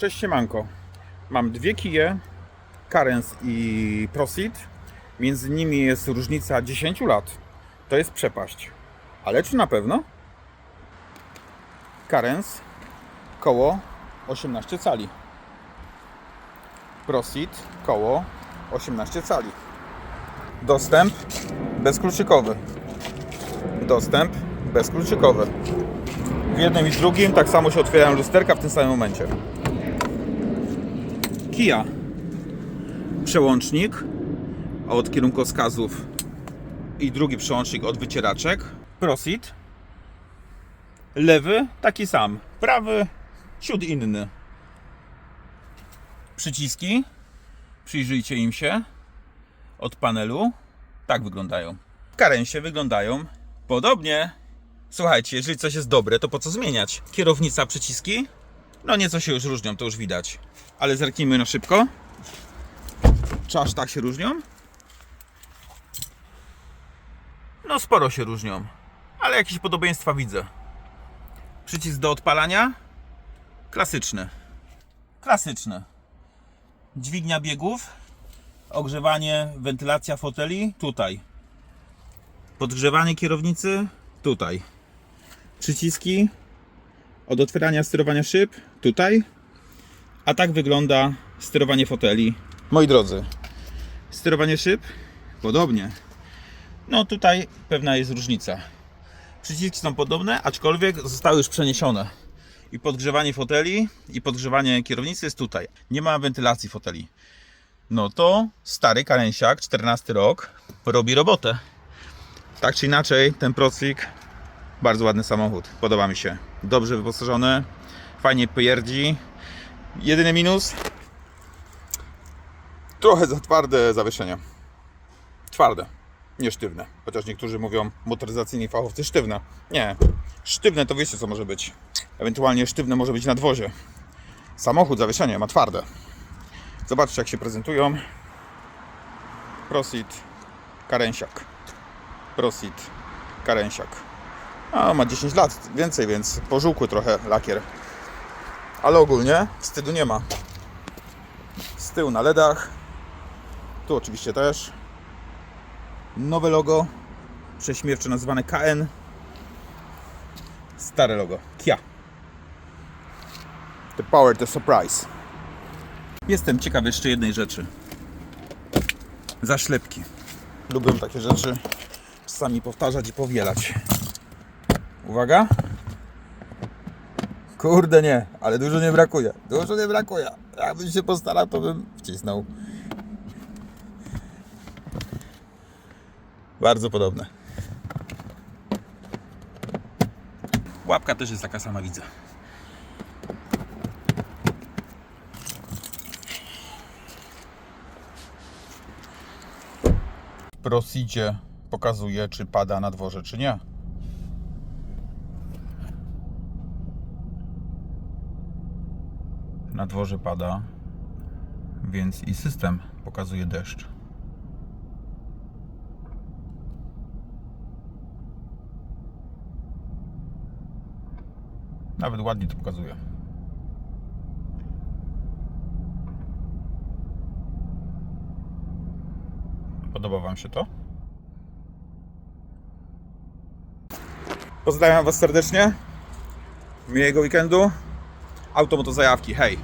Cześć siemanko. Mam dwie kije, Carens i Prosit. Między nimi jest różnica 10 lat. To jest przepaść. Ale czy na pewno? Carens koło 18 cali. Prosit koło 18 cali. Dostęp bezkluczykowy. Dostęp bezkluczykowy. W jednym i w drugim tak samo się otwierają lusterka w tym samym momencie. Kia. Przełącznik od kierunkowskazów i drugi przełącznik od wycieraczek. Prosit. Lewy taki sam. Prawy ciut inny. Przyciski. Przyjrzyjcie im się. Od panelu. Tak wyglądają. W karensie wyglądają podobnie. Słuchajcie, jeżeli coś jest dobre, to po co zmieniać? Kierownica, przyciski? No nieco się już różnią, to już widać. Ale zerknijmy na szybko. Czy aż tak się różnią? No sporo się różnią. Ale jakieś podobieństwa widzę. Przycisk do odpalania? Klasyczny. Klasyczny. Dźwignia biegów. Ogrzewanie, wentylacja foteli? Tutaj. Podgrzewanie kierownicy? Tutaj. Przyciski od otwierania sterowania szyb? Tutaj. A tak wygląda sterowanie foteli. Moi drodzy, sterowanie szyb? Podobnie. No tutaj pewna jest różnica. Przyciski są podobne, aczkolwiek zostały już przeniesione. I podgrzewanie foteli, i podgrzewanie kierownicy jest tutaj. Nie ma wentylacji foteli. No to stary karensiak, 14 rok, robi robotę. Tak czy inaczej, ten procik, bardzo ładny samochód. Podoba mi się. Dobrze wyposażony, fajnie pierdzi. Jedyny minus? Trochę za twarde zawieszenie. Twarde, nie sztywne. Chociaż niektórzy mówią motoryzacyjni fachowcy sztywne. Nie, sztywne to wiecie co może być. Ewentualnie sztywne może być na dwozie. Samochód, zawieszenie ma twarde. Zobaczcie jak się prezentują. Prosit, Karensiak. Prosit, Karensiak. A, ma 10 lat, więcej, więc pożółkły trochę lakier. Ale ogólnie wstydu nie ma. Z tyłu na LEDach. Tu oczywiście też. Nowe logo. Prześmiewcze nazywane KN. Stare logo. Kia. The power, the surprise. Jestem ciekaw jeszcze jednej rzeczy. Zaślepki. Lubię takie rzeczy czasami powtarzać i powielać. Uwaga. Kurde nie, ale dużo nie brakuje. Dużo nie brakuje. Jakbym się postarał, to bym wcisnął. Bardzo podobne. Łapka też jest taka sama, widzę. W Prosidzie pokazuje, czy pada na dworze, czy nie. Na dworze pada, więc i system pokazuje deszcz. Nawet ładnie to pokazuje. Podoba Wam się to? Pozdrawiam Was serdecznie. Miłego weekendu. Automotozajawki, hej!